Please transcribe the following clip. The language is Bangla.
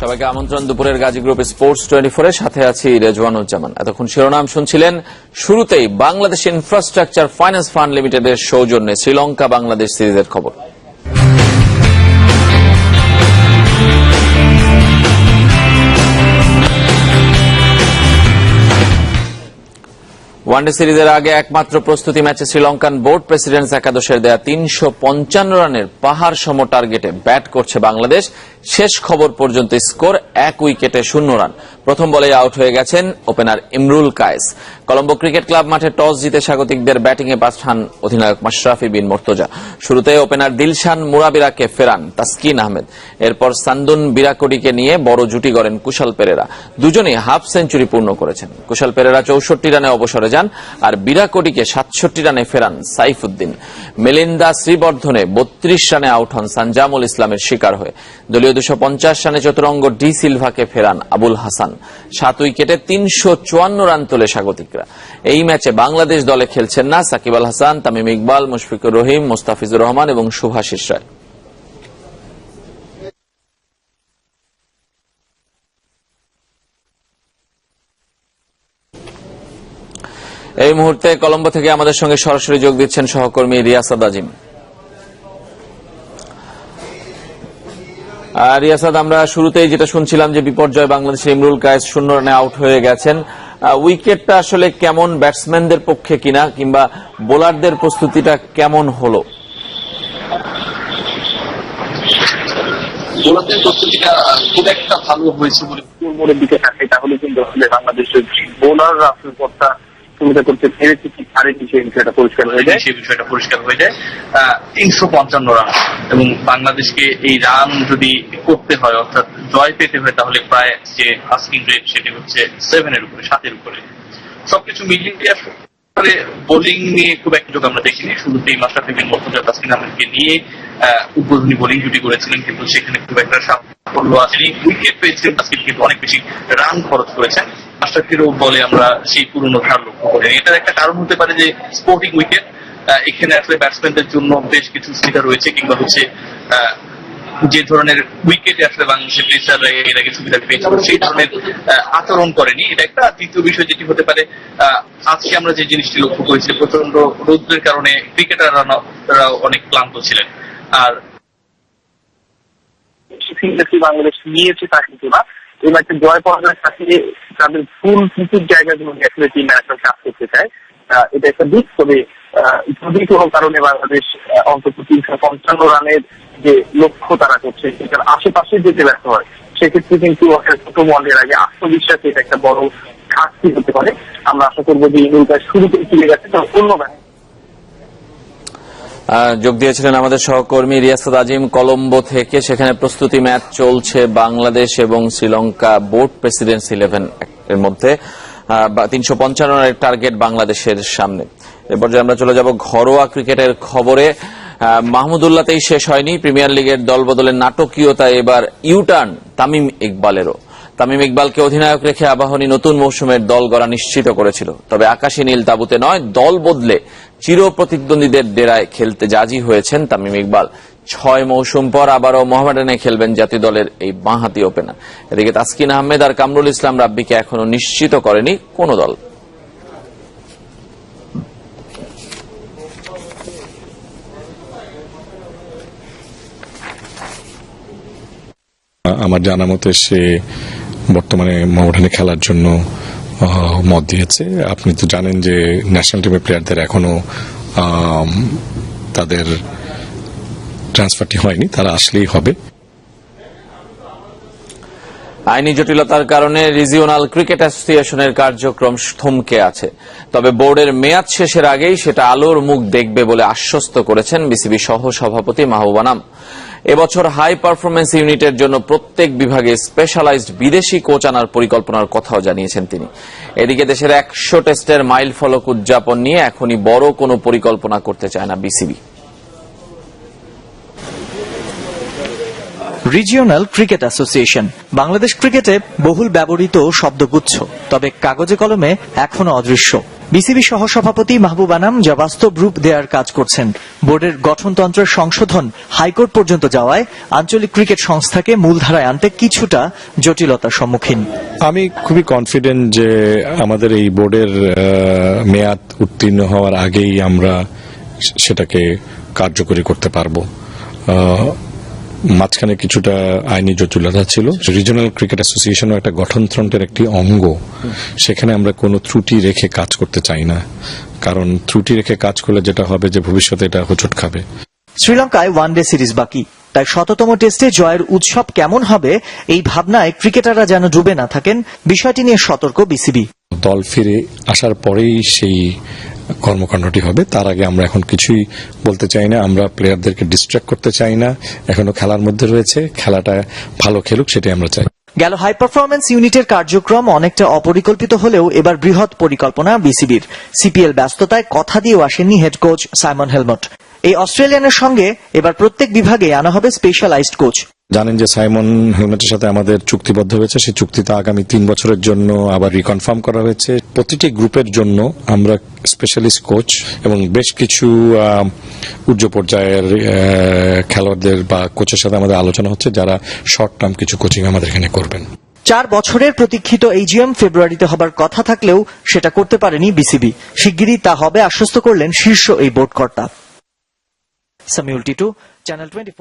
সবাইকে আমন্ত্রণ দুপুরের গাজী গ্রুপ স্পোর্টস টোয়েন্টি ফোরের সাথে আছি রেজওয়ানুজ্জামান। এতক্ষণ শিরোনাম শুনছিলেন শুরুতেই বাংলাদেশ ইনফ্রাস্ট্রাকচার ফাইন্যান্স ফান্ড লিমিটেডের সৌজন্যে শ্রীলঙ্কা বাংলাদেশ সিরিজের খবর। ওয়ানডে সিরিজের আগে একমাত্র প্রস্তুতি ম্যাচে শ্রীলঙ্কান বোর্ড প্রেসিডেন্টস একাদশের দেয়া তিনশো পঞ্চান্ন রানের পাহাড় সম টার্গেটে ব্যাট করছে বাংলাদেশ। শেষ খবর পর্যন্ত স্কোর এক উইকেটে শূন্য রান। প্রথম বলে আউট হয়ে গেছেন opener Imrul Kayes. Colombo cricket club মাঠে টস জিতে স্বাগতিকদের ব্যাটিংয়ে পাঠান অধিনায়ক মাশরাফি বিন মোর্তজা। শুরুতে ওপেনার দিলশান মুরাবিরাকে ফেরান তাসকিন আহমেদ। এরপর সান্দুন বিরাকোডিকে নিয়ে বড় জুটি গড়েন কুশাল পেরেরা। দুজনেই হাফ সেঞ্চুরি পূর্ণ করেছেন। কুশাল পেরেরা চৌষট্টি রানে অবসরে যান আর বিরাকোডিকে সাতষট্টি রানে ফেরান সাইফুদ্দিন। মেলিন্দা শ্রীবর্ধনে বত্রিশ রানে আউট হন সানজামুল ইসলামের শিকার হয়ে। দলীয় দুশো রানে চতুরঙ্গ ডি সিলভাকে ফেরান আবুল হাসান। সাত উইকেটে তিনশো চুয়ান্ন রান তোলে স্বাগতিকরা। এই ম্যাচে বাংলাদেশ দলে খেলছেন না সাকিব আল হাসান, তামিম ইকবাল, মুশফিকুর রহিম, মোস্তাফিজুর রহমান এবং শুভাশিস রায় এই মুহূর্তে কলম্বো থেকে আমাদের সঙ্গে সরাসরি যোগ দিচ্ছেন সহকর্মী রিয়াসাদ আজিম। রিয়াসাদ আমরা শুরুতেই যেটা শুনছিলাম যে বিপর্যয় বাংলাদেশের ইমরুল কায়েস শূন্য রানে আউট হয়ে গেছেন। উইকেটটা আসলে কেমন ব্যাটসম্যানদের পক্ষে কিনা কিংবা বোলারদের প্রস্তুতিটা কেমন হলো? বোলারদের প্রস্তুতিটা খুব একটা ভালো হয়েছে বলে মোড়ের দিকে থাকে তাহলে কিন্তু আসলে বাংলাদেশের বোলাররা আসলে পথটা করতে পেরেছে কি পারেনি সেই বিষয়টা পরিষ্কার হয়ে যায়। সেই বিষয়টা পরিষ্কার হয়ে যায়। তিনশো পঞ্চান্ন রান। এবং বাংলাদেশকে এই রান যদি করতে হয়, অর্থাৎ জয় পেতে হয়, তাহলে প্রায় যে আস্কিং রেট সেটি হচ্ছে সেভেনের উপরে, সাতের উপরে। সবকিছু মিলিয়ে আসলে বোলিং নিয়ে খুব একটা যোগ আমরা দেখিনি। শুরুতেই মাস্টাফি বিন মোর্তজা তাসকিন আহমেদকে নিয়ে উদ্বোধনী বোলিং জুটি করেছিলেন, কিন্তু সেখানে খুব একটা সাফল্য আসেনি। উইকেট পেয়েছিলেন তাসকিন কিন্তু অনেক বেশি রান খরচ করেছেন। মাস্টাফিরও বলে আমরা সেই পুরনো ধার লক্ষ্য করিনি। এটার একটা কারণ হতে পারে যে স্পোর্টিং উইকেট এখানে আসলে ব্যাটসম্যানদের জন্য বেশ কিছু সুবিধা রয়েছে, কিংবা হচ্ছে যে ধরনের উইকেটে আসলে বাংলাদেশের পেসাররা এর আগে সুবিধা পেয়েছিল সেই ধরনের আচরণ করেনি। এটা একটা দ্বিতীয় বিষয় যেটি হতে পারে আজকে আমরা যে জিনিসটি লক্ষ্য করেছি প্রচণ্ড রৌদ্রের কারণে ক্রিকেটাররা অনেক ক্লান্ত ছিলেন। আর বাংলাদেশ নিয়েছে তা কিন্তু না। এই ম্যাচে জয় পরাজয়ের সাথে তাদের ফুল ক্রিকেট জায়গাগুলো আসলে টিম ম্যানেজমেন্ট কাজ করতে চায়। এটা একটা দিক। তবে যদি কোনো কারণে বাংলাদেশ অন্তত তিনশো পঞ্চান্ন রানের যে লক্ষ্য তারা করছে সেটার আশেপাশে যেতে ব্যর্থ হয় সেক্ষেত্রে কিন্তু একটা ছোট বলের আগে আত্মবিশ্বাস এটা একটা বড় ঘাটতি হতে পারে। আমরা আশা করব যে ইন্দুল শুরুতেই ফিরে গেছে তো অন্য আহ, যোগ দিয়েছিলেন আমাদের সহকর্মী রিয়াসাদ আজিম কলম্বো থেকে। সেখানে প্রস্তুতি ম্যাচ চলছে বাংলাদেশ এবং শ্রীলঙ্কা বোর্ড প্রেসিডেন্টস ইলেভেন এর মধ্যে। তিনশো পঞ্চান্ন রানের টার্গেট বাংলাদেশের সামনে। এরপর আমরা চলে যাব ঘরোয়া ক্রিকেটের খবরে। আহ, মাহমুদুল্লাহতেই শেষ হয়নি। প্রিমিয়ার লিগের দল দলবদলের নাটকীয়তা এবার ইউটার্ন তামিম ইকবালেরও। তামিম ইকবালকে অধিনায়ক রেখে আবাহনী নতুন মৌসুমের দল গড়া নিশ্চিত করেছিল। তবে আকাশী নীল তাবুতে নয় দল বদলে চির প্রতিদ্বন্দ্বীদের ডেরায় খেলতে জাজি হয়েছেন তামিম ইকবাল। ছয় মৌসুম পর আবারও মোহামেডানে খেলবেন জাতীয় দলের এই বাঁহাতি ওপেনার। এদিকে তাসকিন আহমেদ আর কামরুল ইসলাম রাব্বিকে এখনও নিশ্চিত করেনি কোনো দল। আমার জানা মতে সে বর্তমানে মোহামেডানে খেলার জন্য মত দিয়েছে। আপনি তো জানেন যে ন্যাশনাল টিমের প্লেয়ারদের এখনও তাদের ট্রান্সফারটি হয়নি, তারা আসলেই হবে। আইনি জটিলতার কারণে রিজিওনাল ক্রিকেট অ্যাসোসিয়েশনের কার্যক্রম থমকে আছে। তবে বোর্ডের মেয়াদ শেষের আগেই সেটা আলোর মুখ দেখবে বলে আশ্বস্ত করেছেন বিসিবি সহ সভাপতি মাহবুব আনাম। এবছর হাই পারফরমেন্স ইউনিটের জন্য প্রত্যেক বিভাগে স্পেশালাইজড বিদেশি কোচ আনার পরিকল্পনার কথাও জানিয়েছেন তিনি। এদিকে দেশের একশো টেস্টের মাইল ফলক উদযাপন নিয়ে এখনই বড় কোনো পরিকল্পনা করতে চায় না BCB. Regional cricket association Bangladesh ক্রিকেটে বহুল ব্যবহৃত শব্দগুচ্ছ, তবে কাগজে কলমে এখনও অদৃশ্য। বিসিবি সহসভাপতি মাহবুব আনাম যা বাস্তব রূপ দেওয়ার কাজ করছেন। বোর্ডের গঠনতন্ত্রের সংশোধন হাইকোর্ট পর্যন্ত যাওয়ায় আঞ্চলিক ক্রিকেট সংস্থাকে মূলধারায় আনতে কিছুটা জটিলতার সম্মুখীন। আমি খুবই কনফিডেন্ট যে আমাদের এই বোর্ডের মেয়াদ উত্তীর্ণ হওয়ার আগেই আমরা সেটাকে কার্যকরী করতে পারব। মাঝখানে কিছুটা আইনি জটিলতা ছিল। রিজনাল ক্রিকেট অ্যাসোসিয়েশনও একটা গঠনতন্ত্রের একটি অঙ্গ। সেখানে আমরা কোনো ত্রুটি রেখে কাজ করতে চাই না। কারণ ত্রুটি রেখে কাজ করলে যেটা হবে যে ভবিষ্যতে এটা হোঁচট খাবে। শ্রীলঙ্কায় ওয়ানডে সিরিজ বাকি। তাই শততম টেস্টে জয়ের উৎসব কেমন হবে এই ভাবনায় ক্রিকেটাররা যেন ডুবে না থাকেন বিষয়টি নিয়ে সতর্ক বিসিবি। দল ফিরে আসার পরেই সেই কর্মকাণ্ডটি হবে। তার আগে আমরা এখন কিছুই বলতে চাই না। আমরা প্লেয়ারদেরকে ডিস্ট্র্যাক্ট করতে চাই না। এখনও খেলার মধ্যে রয়েছে। খেলাটা ভালো খেলুক, সেটাই আমরা চাই। গেল হাই পারফরমেন্স ইউনিটের কার্যক্রম অনেকটা অপরিকল্পিত হলেও এবার বৃহৎ পরিকল্পনা বিসিবির। সিপিএল ব্যস্ততায় কথা দিয়েও আসেননি হেড কোচ সাইমন হেলমট এই অস্ট্রেলিয়ানের সঙ্গে এবার প্রত্যেক বিভাগে আনা হবে স্পেশালাইজড কোচ জানেন যে সাইমন হেলমেটের সাথে আমাদের চুক্তিবদ্ধ হয়েছে। সেই চুক্তিতে আগামী তিন বছরের জন্য আবার রিকনফার্ম করা হয়েছে। প্রতিটি গ্রুপের জন্য আমরা স্পেশালিস্ট কোচ এবং বেশ কিছু উচ্চ পর্যায়ের খেলোয়াড়দের বা কোচের সাথে আমাদের আলোচনা হচ্ছে, যারা শর্ট টার্ম কিছু কোচিং আমাদের এখানে করবেন। চার বছরের প্রতীক্ষিত এইজিএম ফেব্রুয়ারিতে হবার কথা থাকলেও সেটা করতে পারেনি বিসিবি শিগগিরই তা হবে আশ্বস্ত করলেন শীর্ষ এই বোর্ড কর্তা। Samiul Titu channel twenty